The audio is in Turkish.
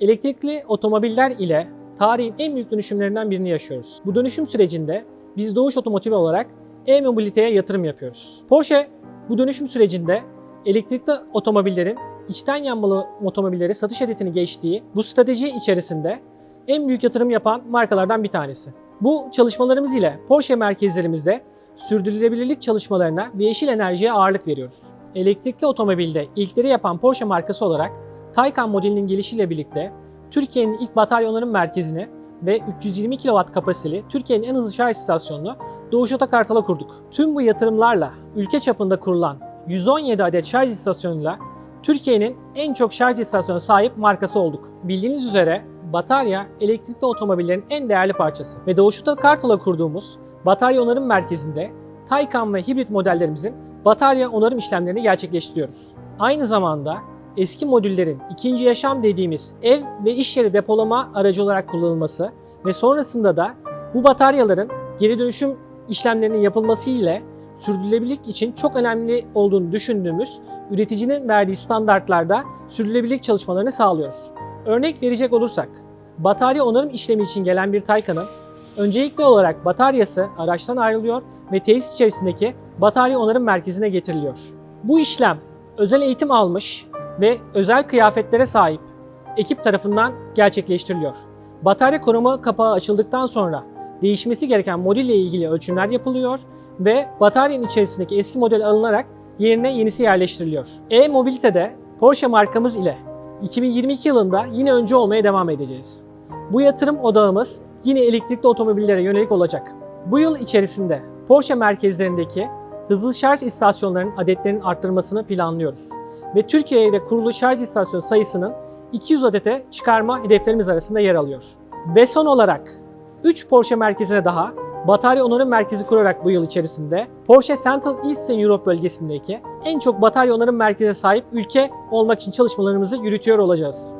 Elektrikli otomobiller ile tarihin en büyük dönüşümlerinden birini yaşıyoruz. Bu dönüşüm sürecinde biz Doğuş Otomotiv olarak e-mobiliteye yatırım yapıyoruz. Porsche bu dönüşüm sürecinde elektrikli otomobillerin içten yanmalı otomobilleri satış hedefini geçtiği bu strateji içerisinde en büyük yatırım yapan markalardan bir tanesi. Bu çalışmalarımız ile Porsche merkezlerimizde sürdürülebilirlik çalışmalarına ve yeşil enerjiye ağırlık veriyoruz. Elektrikli otomobilde ilkleri yapan Porsche markası olarak Taycan modelinin gelişiyle birlikte Türkiye'nin ilk batarya onarım merkezini ve 320 kW kapasiteli Türkiye'nin en hızlı şarj istasyonunu Doğuş Otokartal'a kurduk. Tüm bu yatırımlarla ülke çapında kurulan 117 adet şarj istasyonuyla Türkiye'nin en çok şarj istasyonuna sahip markası olduk. Bildiğiniz üzere batarya elektrikli otomobillerin en değerli parçası ve Doğuş Otokartal'a kurduğumuz batarya onarım merkezinde Taycan ve hibrit modellerimizin batarya onarım işlemlerini gerçekleştiriyoruz. Aynı zamanda eski modüllerin ikinci yaşam dediğimiz ev ve iş yeri depolama aracı olarak kullanılması ve sonrasında da bu bataryaların geri dönüşüm işlemlerinin yapılması ile sürdürülebilirlik için çok önemli olduğunu düşündüğümüz üreticinin verdiği standartlarda sürdürülebilirlik çalışmalarını sağlıyoruz. Örnek verecek olursak, batarya onarım işlemi için gelen bir Taycan'ın öncelikli olarak bataryası araçtan ayrılıyor ve tesis içerisindeki batarya onarım merkezine getiriliyor. Bu işlem özel eğitim almış ve özel kıyafetlere sahip ekip tarafından gerçekleştiriliyor. Batarya koruma kapağı açıldıktan sonra değişmesi gereken modülle ilgili ölçümler yapılıyor ve bataryanın içerisindeki eski model alınarak yerine yenisi yerleştiriliyor. E-mobilitede Porsche markamız ile 2022 yılında yine önce olmaya devam edeceğiz. Bu yatırım odağımız yine elektrikli otomobillere yönelik olacak. Bu yıl içerisinde Porsche merkezlerindeki hızlı şarj istasyonlarının adetlerinin arttırmasını planlıyoruz. Ve Türkiye'de kurulu şarj istasyon sayısının 200 adete çıkarma hedeflerimiz arasında yer alıyor. Ve son olarak 3 Porsche merkezine daha batarya onarım merkezi kurarak bu yıl içerisinde Porsche Central Eastern Europe bölgesindeki en çok batarya onarım merkezine sahip ülke olmak için çalışmalarımızı yürütüyor olacağız.